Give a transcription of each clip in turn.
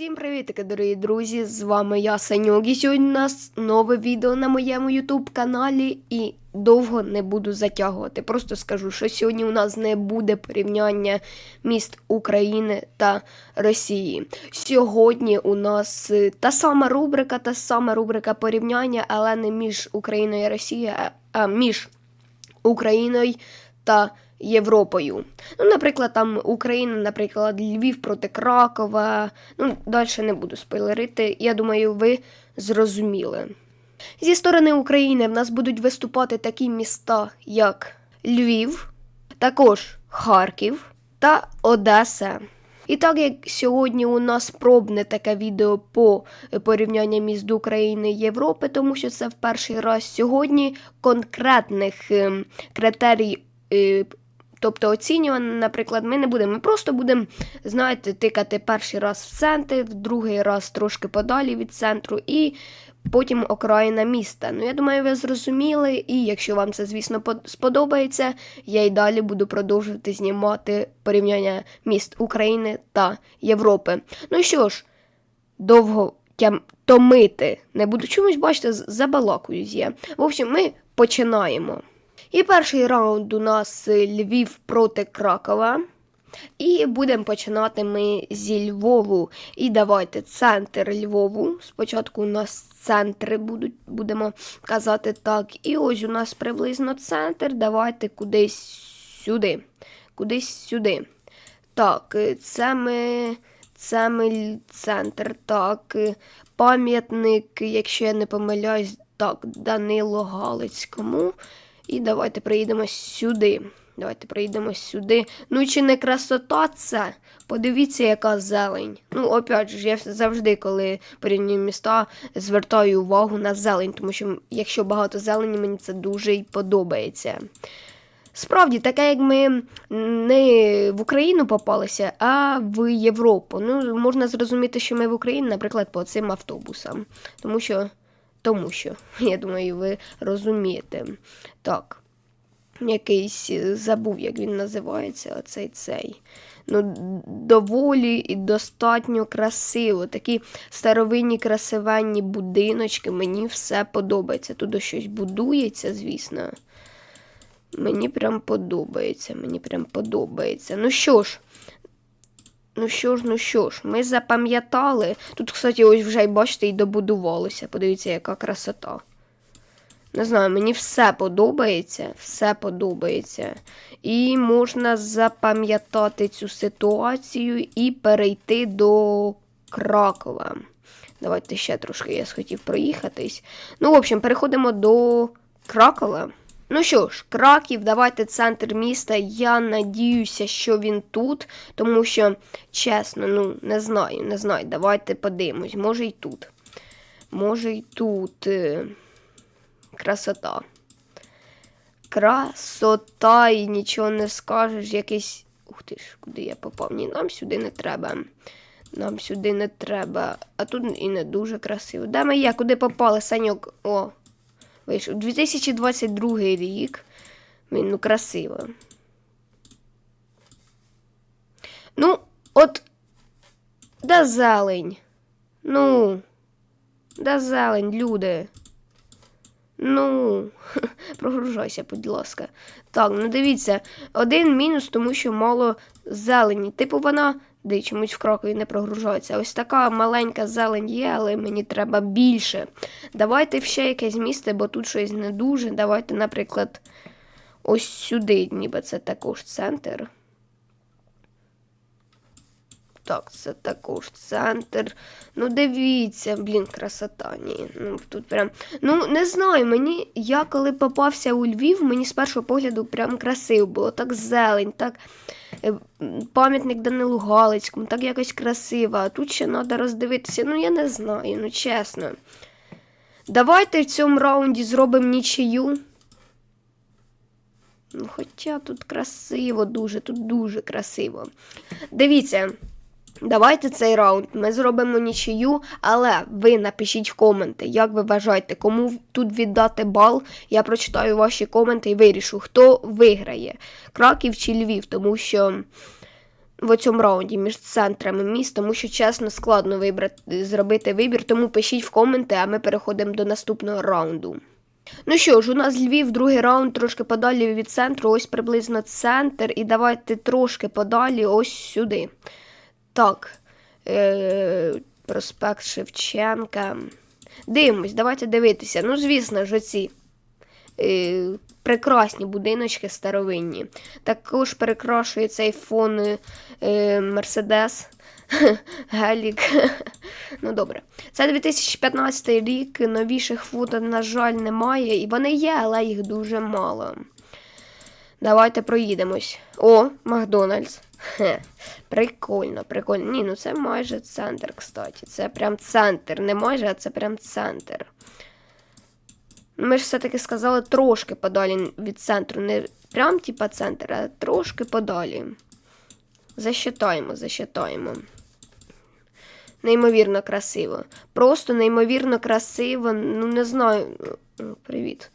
Всім привітки, дорогі друзі! З вами я Саньок. І сьогодні у нас нове відео на моєму ютуб каналі і довго не буду затягувати. Просто скажу, що сьогодні у нас не буде порівняння міст України та Росії. Сьогодні у нас е, та сама рубрика, та сама рубрика порівняння, але не між Україною і Росією, а, між Україною та Європою. Ну, наприклад, там Україна, наприклад, Львів проти Кракова. Ну, далі не буду спойлерити. Я думаю, ви зрозуміли. Зі сторони України в нас будуть виступати такі міста, як Львів, також Харків та Одеса. І так як сьогодні у нас пробне таке відео по порівнянню міст України і Європи, тому що це в перший раз сьогодні конкретних ем, критерій, е, тобто оцінювання, наприклад, ми не будемо. Ми просто будемо, знаєте, тикати перший раз в центр, другий раз трошки подалі від центру і потім окраїна міста. Ну, я думаю, ви зрозуміли, і якщо вам це, звісно, сподобається, я й далі буду продовжувати знімати порівняння міст України та Європи. Ну що ж, довго тям... томити не буду. Чомусь, бачите, забалакуюсь я. В общем, ми починаємо. І перший раунд у нас Львів проти Кракова. І будемо починати ми зі Львову. І давайте центр Львову. Спочатку у нас центри будуть, будемо казати так. І ось у нас приблизно центр. Давайте кудись сюди. Кудись сюди. Так, це ми. Це ми центр. Так, пам'ятник, якщо я не помиляюсь, так, Данило Галицькому. І давайте приїдемо сюди. Давайте приїдемо сюди. Ну, чи не красота це? Подивіться, яка зелень. Ну, опять же, я завжди, коли порівнюю міста, звертаю увагу на зелень, тому що якщо багато зелені, мені це дуже й подобається. Справді, таке, як ми не в Україну попалися, а в Європу. Ну, можна зрозуміти, що ми в Україні, наприклад, по цим автобусам. Тому що, тому що, я думаю, ви розумієте. Так. Якийсь е, забув, як він називається, оцей цей. Ну, доволі і достатньо красиво. Такі старовинні красивенні будиночки. Мені все подобається. Тут щось будується, звісно. Мені прям подобається. Мені прям подобається. Ну що ж, ну що ж, ну що ж, ми запам'ятали. Тут, кстати, ось вже бачите, і добудувалося. Подивіться, яка красота. Не знаю, мені все подобається, все подобається. І можна запам'ятати цю ситуацію і перейти до Кракова. Давайте ще трошки я схотів проїхатись. Ну, в общем, переходимо до Кракова. Ну що ж, Краків, давайте центр міста. Я надіюся, що він тут, тому що, чесно, ну, не знаю, не знаю. Давайте подивимось. Може й тут. Може й тут. е, Красота. Красота і нічого не скажеш. Якийсь. Ух ти ж, куди я попав? Ні, нам сюди не треба. Нам сюди не треба. А тут і не дуже красиво. Де ми є? Куди попали, Саньок? О, вийшов. 2022 рік. Він ну красиво. Ну, от. Де зелень? Ну. Де зелень, люди? Ну, прогружайся, будь ласка. Так, ну дивіться, один мінус, тому що мало зелені. Типу вона, де чомусь в Кракові не прогружається. Ось така маленька зелень є, але мені треба більше. Давайте ще якесь місце, бо тут щось не дуже. Давайте, наприклад, ось сюди, ніби це також центр. Так, це також центр. Ну, дивіться, блін, красота. Ні. Ну, тут прям. Ну, не знаю, мені, я коли попався у Львів, мені з першого погляду прям красиво було. Так зелень, так е, пам'ятник Данилу Галицькому, так якось красиво. А тут ще треба роздивитися. Ну, я не знаю, ну чесно. Давайте в цьому раунді зробимо нічию. Ну, хоча тут красиво, дуже, тут дуже красиво. Дивіться. Давайте цей раунд ми зробимо нічию, але ви напишіть в коменти, як ви вважаєте, кому тут віддати бал. Я прочитаю ваші коменти і вирішу, хто виграє Краків чи Львів, тому що в цьому раунді між центрами міст, тому що чесно складно вибрати, зробити вибір, тому пишіть в коменти, а ми переходимо до наступного раунду. Ну що ж, у нас Львів, другий раунд трошки подалі від центру, ось приблизно центр, і давайте трошки подалі ось сюди. Так, е- проспект Шевченка. Дивимось, давайте дивитися. Ну, звісно ж, оці е- прекрасні будиночки старовинні. Також перекрашує цей фон е- Мерседес. Гелік. ну добре. Це 2015 рік. Новіших фото, на жаль, немає. І вони є, але їх дуже мало. Давайте проїдемось. О, Макдональдс. Хе. Прикольно, прикольно. Ні, ну це майже центр, кстати. Це прям центр. Не майже, а це прям центр. Ну, Ми ж все-таки сказали трошки подалі від центру. Не прям типа центр, а трошки подалі. Засчитаємо, засчитаємо. Неймовірно красиво. Просто неймовірно красиво. Ну, не знаю. Привіт.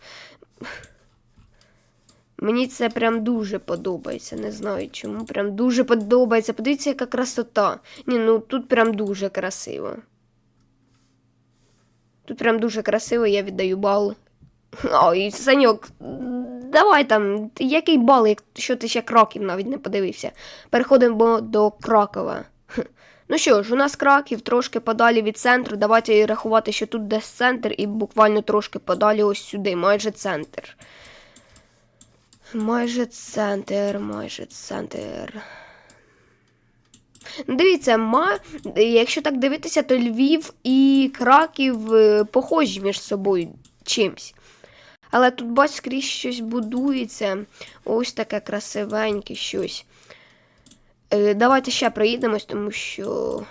Мені це прям дуже подобається. Не знаю чому. Прям дуже подобається. Подивіться, яка красота. Ні, ну тут прям дуже красиво. Тут прям дуже красиво, я віддаю бал. Ой, Саньок, давай там, який бал, якщо ти ще кроків навіть не подивився. Переходимо до Кракова. Ну що ж, у нас Краків трошки подалі від центру. Давайте рахувати, що тут десь центр, і буквально трошки подалі ось сюди, майже центр. Майже центр, майже центр. Дивіться, ма... якщо так дивитися, то Львів і Краків е, похожі між собою чимсь. Але тут, бач, скрізь щось будується. Ось таке красивеньке щось. Е, давайте ще проїдемось, тому що.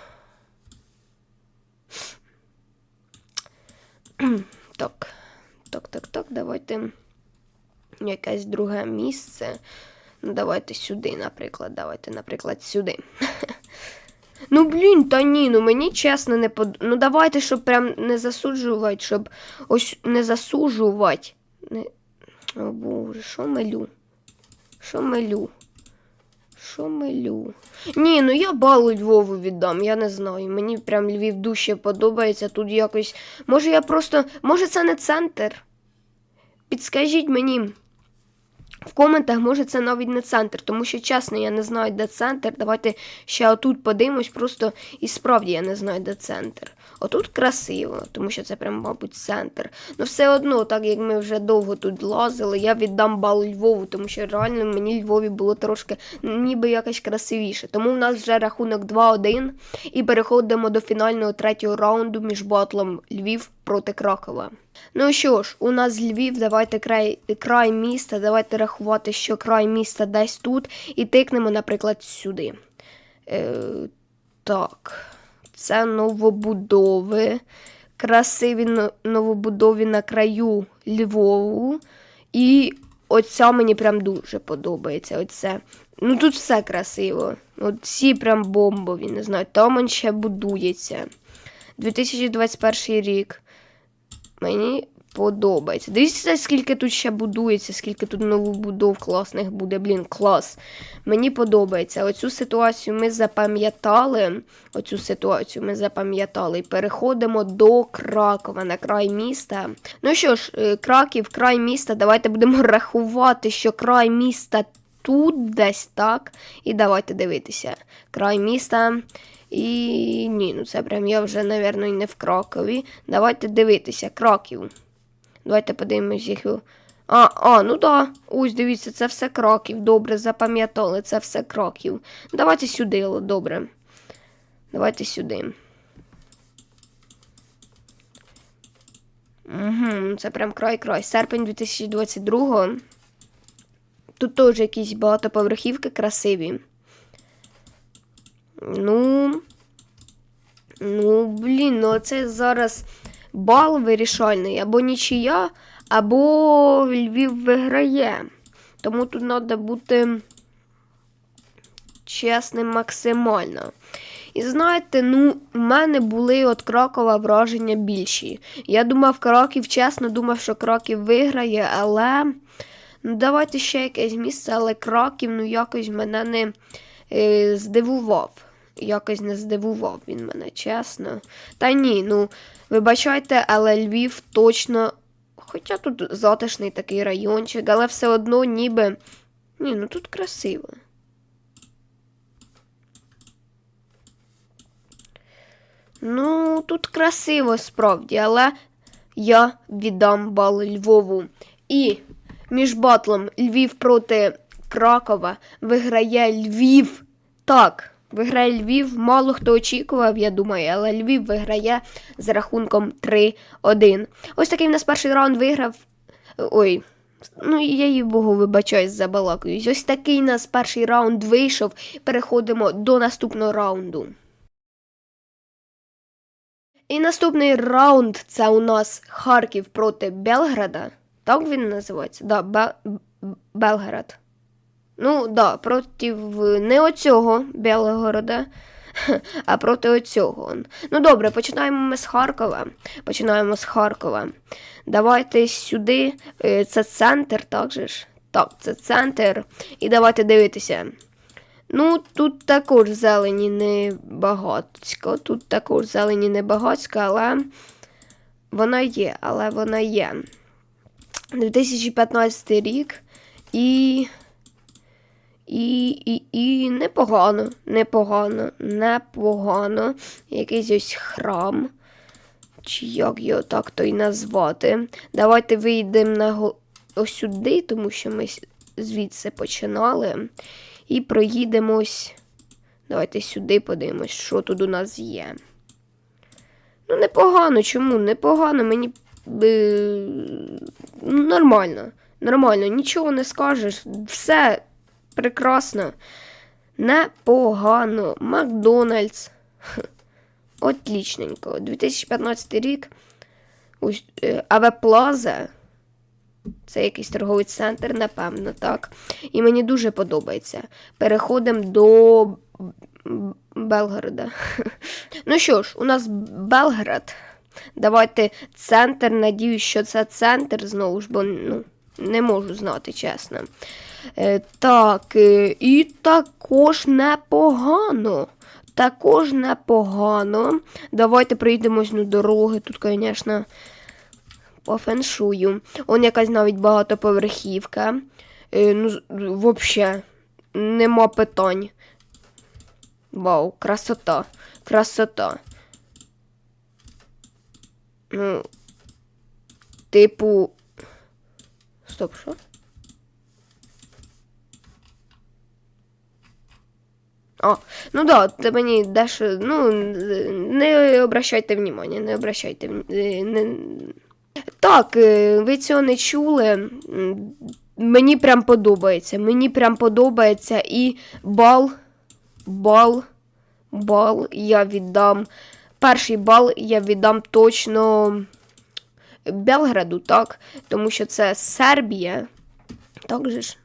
так. Так, так, так, давайте. Якесь друге місце. Ну, давайте сюди, наприклад. Давайте, наприклад, сюди. Ну, блін, та ні, ну мені чесно не под... Ну давайте, щоб прям не засуджувати, щоб ось не засуджувати. Не... О боже, що милю? Що милю? Що милю? Ні, ну я бал Львову віддам, я не знаю. Мені прям Львів дужче подобається. Тут якось. Може я просто. Може це не центр? Підскажіть мені. В коментах, може, це навіть не центр, тому що чесно, я не знаю, де центр. Давайте ще отут подивимось, просто і справді я не знаю, де центр. Отут красиво, тому що це прям, мабуть, центр. Ну все одно, так як ми вже довго тут лазили, я віддам бал Львову, тому що реально мені Львові було трошки ніби якось красивіше. Тому в нас вже рахунок 2-1 і переходимо до фінального третього раунду між батлом Львів проти Кракова. Ну що ж, у нас Львів, давайте край, край міста, давайте рахувати, що край міста десь тут, і тикнемо, наприклад, сюди. Е, так, це новобудови. Красиві но- новобудови на краю Львову. І оця мені прям дуже подобається. Оце. Ну тут все красиво. Всі прям бомбові, не знаю. Там он ще будується. 2021 рік. Мені подобається. Дивіться, скільки тут ще будується, скільки тут новобудов класних буде. Блін, клас. Мені подобається. Оцю ситуацію ми запам'ятали. Оцю ситуацію ми запам'ятали. І переходимо до Кракова на край міста. Ну що ж, е, Краків, край міста. Давайте будемо рахувати, що край міста тут десь так. І давайте дивитися. Край міста. І ні, ну це прям я вже, напевно, не в Кракові. Давайте дивитися, Краків. Давайте подивимось їх. А, а, ну да. Ось, дивіться, це все Краків. Добре, запам'ятали, це все Краків. Давайте сюди, добре. Давайте сюди. Угу, це прям край-край. Серпень 2022. Тут теж якісь багатоповерхівки красиві. Ну. Ну, блін, ну це зараз бал вирішальний. Або нічия, або Львів виграє. Тому тут треба бути чесним максимально. І знаєте, ну, у мене були від Кракова враження більші. Я думав, Краків, чесно, думав, що Краків виграє, але ну, давайте ще якесь місце, але Краків, ну, якось мене не е, здивував. Якось не здивував він мене, чесно. Та ні, ну, вибачайте, але Львів точно. Хоча тут затишний такий райончик, але все одно ніби. Ні, ну тут красиво. Ну, тут красиво справді, але я віддам бал Львову. І між батлом Львів проти Кракова виграє Львів. Так, виграє Львів. Мало хто очікував, я думаю, але Львів виграє з рахунком 3-1. Ось такий в нас перший раунд виграв. Ой. Ну, я їй богу вибачаюсь, забалакаюсь. Ось такий у нас перший раунд вийшов. Переходимо до наступного раунду. І наступний раунд це у нас Харків проти Белграда. Так він називається? Да, Бе- Белград. Ну, да, проти не оцього Белгорода, а проти оцього. Ну добре, починаємо ми з Харкова. Починаємо з Харкова. Давайте сюди. Е, Це центр, так же ж? Так, це центр. І давайте дивитися. Ну, тут також зелені не багатсько. Тут також зелені не багатсько, але вона є, але вона є. 2015 рік і. І, і, і непогано, непогано, непогано. Якийсь ось храм. Чи як його так то й назвати. Давайте вийдемо на ось сюди, тому що ми звідси починали. І проїдемось. Давайте сюди подивимось, що тут у нас є. Ну, непогано, чому? Непогано, мені ну, нормально. Нормально, нічого не скажеш. Все прекрасно. Непогано. Макдональдс. Отлічненько. 2015 рік. Е, Плаза. Це якийсь торговий центр, напевно, так. І мені дуже подобається. Переходимо до Белгорода. Ну що ж, у нас Белград. Давайте центр. Надіюсь, що це центр знову ж, бо ну, не можу знати, чесно. Е, так, е, і також непогано. Також непогано. Давайте проїдемось на дороги. Тут, звісно, по феншую. Он якась навіть багатоповерхівка. Е, ну, вообще, нема питань. Вау, красота. Красота. Ну, типу. Стоп, що? А, ну да, ти мені дещо, ну, не обращайте внимання, не обращайте е, не... Так, е, ви цього не чули. Мені прям подобається. Мені прям подобається і бал, бал, бал я віддам. Перший бал я віддам точно Белграду, так? Тому що це Сербія. Так же ж?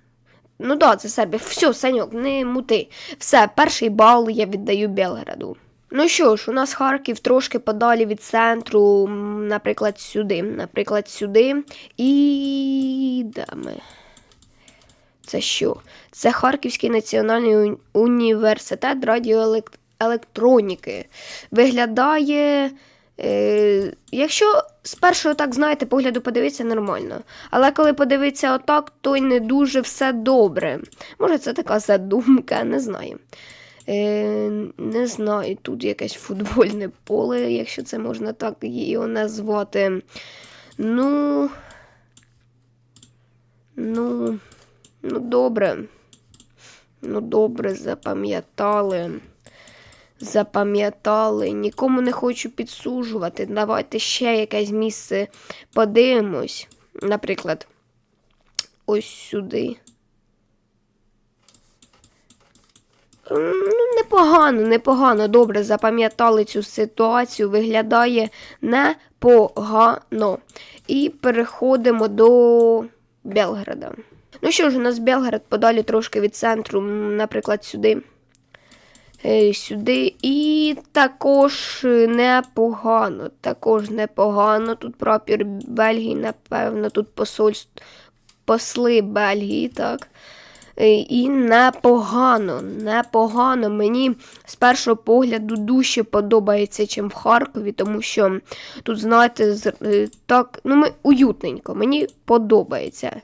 Ну да, це Сербія. Все, Саньок, не мути. Все, перший бал я віддаю Белграду. Ну що ж, у нас Харків трошки подалі від центру, наприклад, сюди. Наприклад, сюди. І де? Це що? Це Харківський національний уні- університет радіоелектроніки. Виглядає. Е, якщо з першого так, знаєте, погляду подивитися нормально. Але коли подивитися отак, то й не дуже все добре. Може, це така задумка, не знаю. Е, не знаю, тут якесь футбольне поле, якщо це можна так його назвати. Ну. Ну, ну добре. Ну, добре, запам'ятали. Запам'ятали. Нікому не хочу підсужувати. Давайте ще якесь місце подивимось. Наприклад, ось сюди. Ну, непогано, непогано. Добре, запам'ятали цю ситуацію. Виглядає непогано. І переходимо до Белграда. Ну що ж, у нас Белград подалі трошки від центру, наприклад, сюди. Е, Сюди. І також непогано. Також непогано. Тут прапір Бельгії, напевно, тут посольство, посли Бельгії, так. Е, І непогано, непогано. Мені з першого погляду дужче подобається, чим в Харкові, тому що тут, знаєте, е, так, ну, ми, уютненько, мені подобається.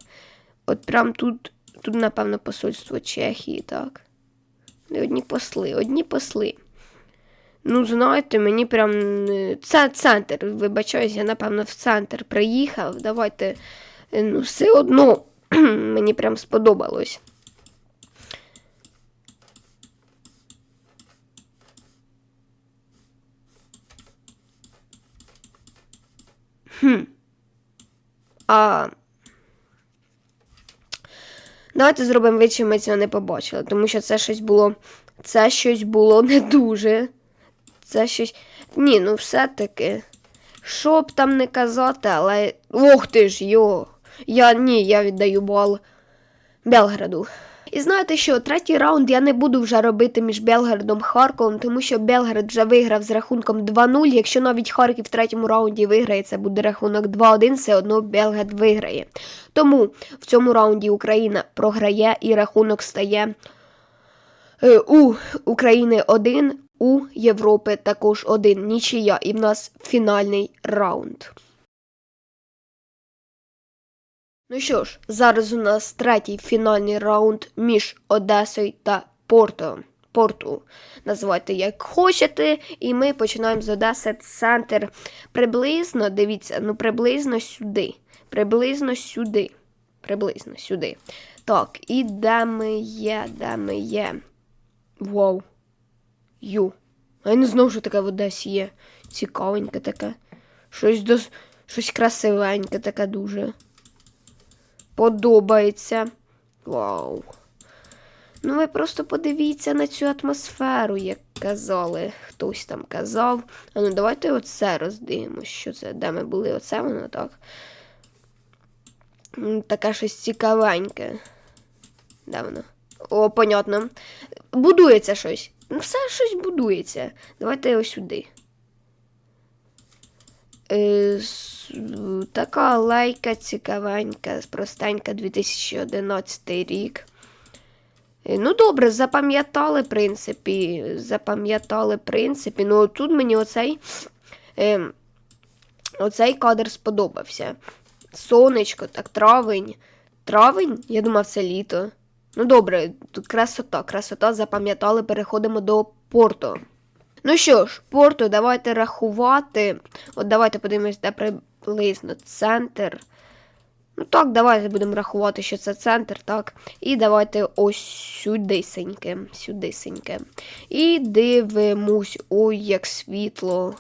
От прям тут, тут, напевно, посольство Чехії, так. Не одні посли, одні посли. Ну, знаєте, мені прям. Це центр. Вибачаюсь, я, напевно, в центр приїхав. Давайте. е, Ну, все одно мені прям сподобалось. Хм. А. Давайте зробимо вид, що ми цього не побачили, тому що це щось було. Це щось було не дуже. Це щось. Ні, ну все-таки. Що б там не казати, але. Ох ти ж, йо. Я ні, я віддаю бал Белграду. І знаєте що, третій раунд я не буду вже робити між Белградом і Харковом, тому що Белград вже виграв з рахунком 2-0. Якщо навіть Харків в третьому раунді виграє, це буде рахунок 2-1, все одно Белград виграє. Тому в цьому раунді Україна програє і рахунок стає е, у України 1, у Європи також 1. Нічия. І в нас фінальний раунд. Ну що ж, зараз у нас третій фінальний раунд між Одесою та Порто. Порту. Називайте як хочете. І ми починаємо з Одеси центр. Приблизно, дивіться, ну приблизно сюди. Приблизно сюди. Приблизно сюди. Так, і де ми є, де ми є. Вау. Ю. А я не знав, що таке в Одесі є. Цікавеньке таке. Щось дос... щось красивеньке таке дуже. Подобається. Вау. Ну, ви просто подивіться на цю атмосферу, як казали. Хтось там казав. А ну давайте оце роздивимось, що це, де ми були, оце воно так. Таке щось цікавеньке. Де воно? О, понятно. Будується щось. Ну, все щось будується. Давайте ось сюди. Е, така лайка цікавенька, простенька 2011 рік. Е, Ну, добре, запам'ятали, в принципі. Запам'ятали, в принципі. Ну, тут мені оцей, е, оцей кадр сподобався. Сонечко, так, травень. Травень? Я думав, це літо. Ну, добре, красота, красота, запам'ятали, переходимо до порту. Ну що ж, порту, давайте рахувати. От давайте подивимось, де приблизно центр. Ну так, давайте будемо рахувати, що це центр, так. І давайте ось сюдисеньке, сюдисеньке. І дивимось, ой, як світло.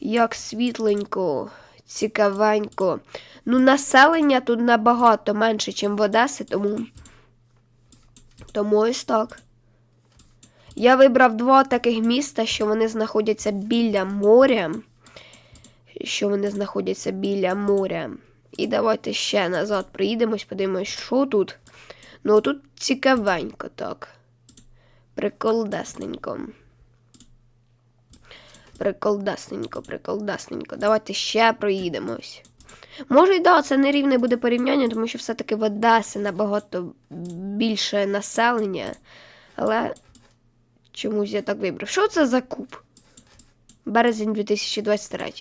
Як світленько, цікавенько. Ну, населення тут набагато менше, ніж в Одесі, тому. Тому ось так. Я вибрав два таких міста, що вони знаходяться біля моря. Що вони знаходяться біля моря. І давайте ще назад приїдемось, подивимось, що тут. Ну, тут цікавенько так. Приколдесненько. Приколдесненько, приколдесненько. Давайте ще проїдемось. Може, і да, це не рівне буде порівняння, тому що все-таки в Одесі набагато більше населення. Але чомусь я так вибрав. Що це за куб? Березень 2023.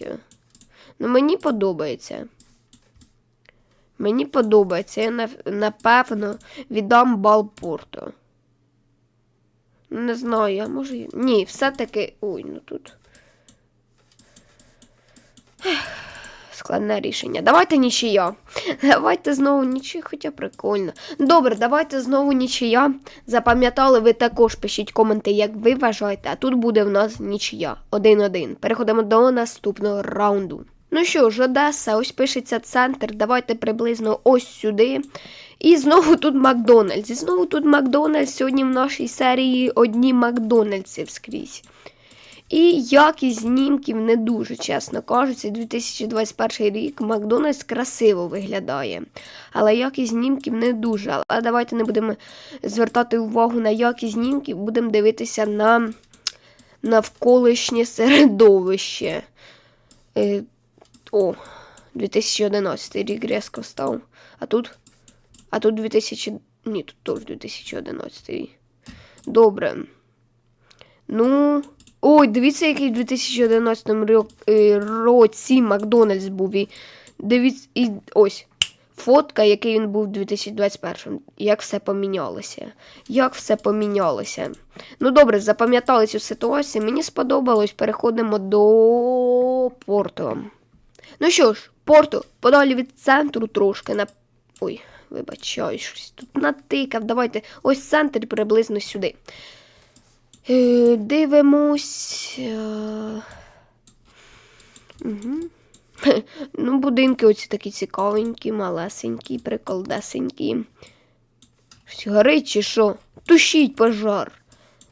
Ну, мені подобається. Мені подобається. Я напевно віддам бал Порту. Не знаю, я може. і- Ні, все-таки. Ой, ну тут. Ех, Складне рішення. Давайте нічия. Давайте знову нічия, хоча прикольно. Добре, давайте знову нічия. Запам'ятали, ви також пишіть коменти, як ви вважаєте, а тут буде в нас нічия. 1-1. Переходимо до наступного раунду. Ну що ж, Одеса, ось пишеться центр. Давайте приблизно ось сюди. І знову тут Макдональдс. І знову тут Макдональдс. Сьогодні в нашій серії одні Макдональдси вскрізь. І якість знімків не дуже, чесно кажучи. 2021 рік Макдональдс красиво виглядає. Але якість знімків не дуже. Але давайте не будемо звертати увагу на якість знімків, будемо дивитися на навколишнє середовище. Е, о, 2011 рік різко став. А тут. А тут 2000. Ні, тут теж 2011. Добре. Ну. Ой, дивіться, який в 2011 е, році Макдональдс був. І дивіться, і ось. Фотка, який він був у 2021. Як все помінялося. Як все помінялося. Ну добре, запам'ятали цю ситуацію. Мені сподобалось. Переходимо до порту. Ну що ж, порту, подалі від центру трошки на. Ой, вибачаю, щось тут натикав. Давайте ось центр приблизно сюди. Е, дивимось. Е... Ну, будинки оці такі цікавенькі, малесенькі, приколдесенькі. Щось Горить чи що? Тушіть пожар.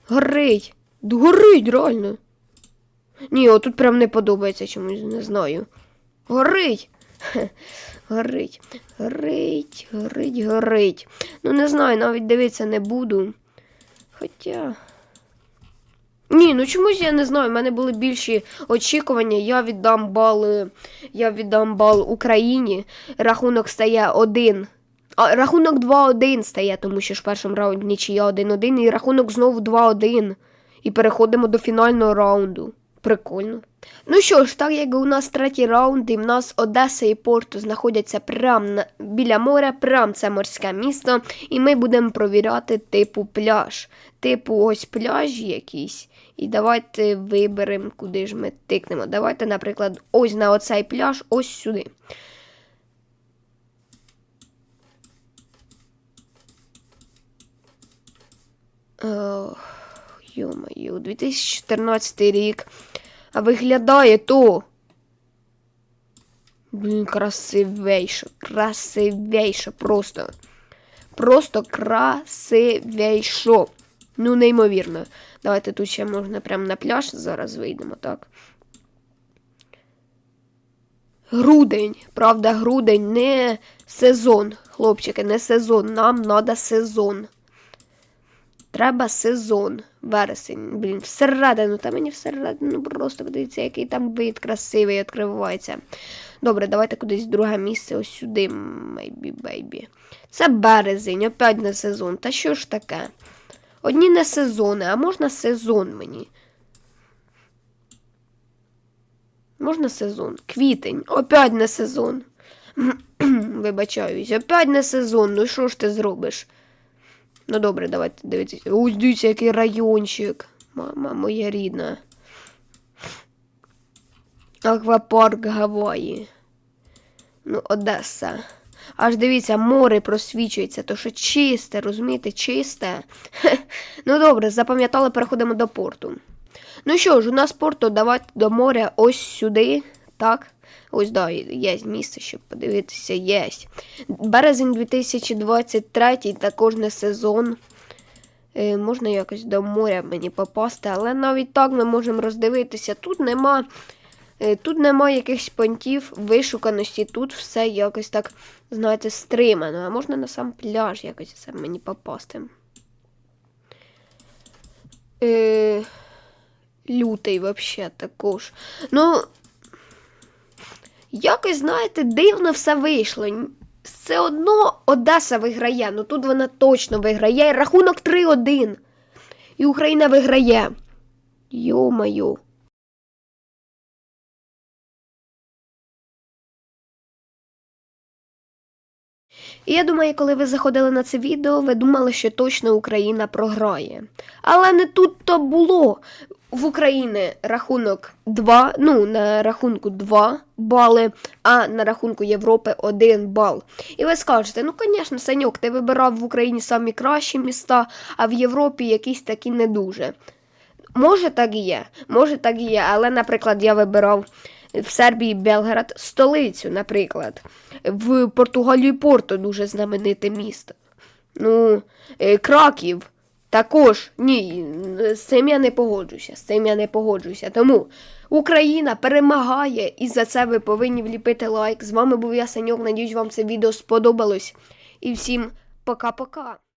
Горить. Горить, реально. Ні, отут прям не подобається чомусь, не знаю. Горить. Горить, горить, горить, горить. Ну, не знаю, навіть дивитися не буду. Хоча. Ні, ну чомусь я не знаю. У мене були більші очікування. Я віддам бал, е, я віддам бал Україні. Рахунок стає 1. А, рахунок 2-1 стає, тому що ж в першому раунді нічия 1-1, і рахунок знову 2-1. І переходимо до фінального раунду. Прикольно. Ну що ж, так як у нас третій раунд, і в нас Одеса і Порту знаходяться прямо на, біля моря, прям це морське місто, і ми будемо провіряти типу пляж. Типу ось пляжі якісь. І давайте виберемо, куди ж ми тикнемо. Давайте, наприклад, ось на оцей пляж, ось сюди. Йо-моє, 2014 рік. А виглядає то. Блін, красивейше, красивейше просто. Просто красивейше. Ну, неймовірно. Давайте тут ще можна прямо на пляж зараз вийдемо, так. Грудень, правда, грудень, не сезон, хлопчики, не сезон. Нам треба сезон. Треба сезон. Вересень. Блін, всередину. Та мені всередину просто подивіться, який там вид красивий відкривається. Добре, давайте кудись друге місце, ось сюди, мейбі, бейбі. Це березень, опять не сезон. Та що ж таке? Одні не сезони, а можна сезон мені. Можна сезон. Квітень, опять не сезон. Вибачаюсь, опять не сезон. Ну що ж ти зробиш? Ну добре, давайте дивіться. Ось дивіться, який райончик. Мама моя рідна. Аквапарк Гаваї. Ну, Одеса. Аж дивіться, море просвічується, то що чисте, розумієте, чисте. Ну добре, запам'ятали, переходимо до порту. Ну що ж, у нас порту давати до моря ось сюди. Так. Ось да, є місце, щоб подивитися, є. Березень 2023 також не сезон. Е, можна якось до моря мені попасти, але навіть так ми можемо роздивитися. Тут нема. Е, Тут немає якихось понтів, вишуканості, тут все якось так, знаєте, стримано. А можна на сам пляж якось це мені попасти. Е, лютий взагалі також. Ну, якось, знаєте, дивно все вийшло. Все одно Одеса виграє, ну тут вона точно виграє. Рахунок 3-1. І Україна виграє. Йо-моє. І я думаю, коли ви заходили на це відео, ви думали, що точно Україна програє. Але не тут то було. В Україні рахунок 2, ну, на рахунку 2 бали, а на рахунку Європи 1 бал. І ви скажете, ну, звісно, Саньок, ти вибирав в Україні самі кращі міста, а в Європі якісь такі не дуже. Може, так і є, може так і є, але, наприклад, я вибирав в Сербії Белград столицю, наприклад. В Португалії Порто дуже знамените місто. Ну, е, Краків також. Ні, з цим я не погоджуся. З цим я не погоджуся. Тому Україна перемагає, і за це ви повинні вліпити лайк. З вами був я, Саньок. Надіюсь, вам це відео сподобалось. І всім пока-пока.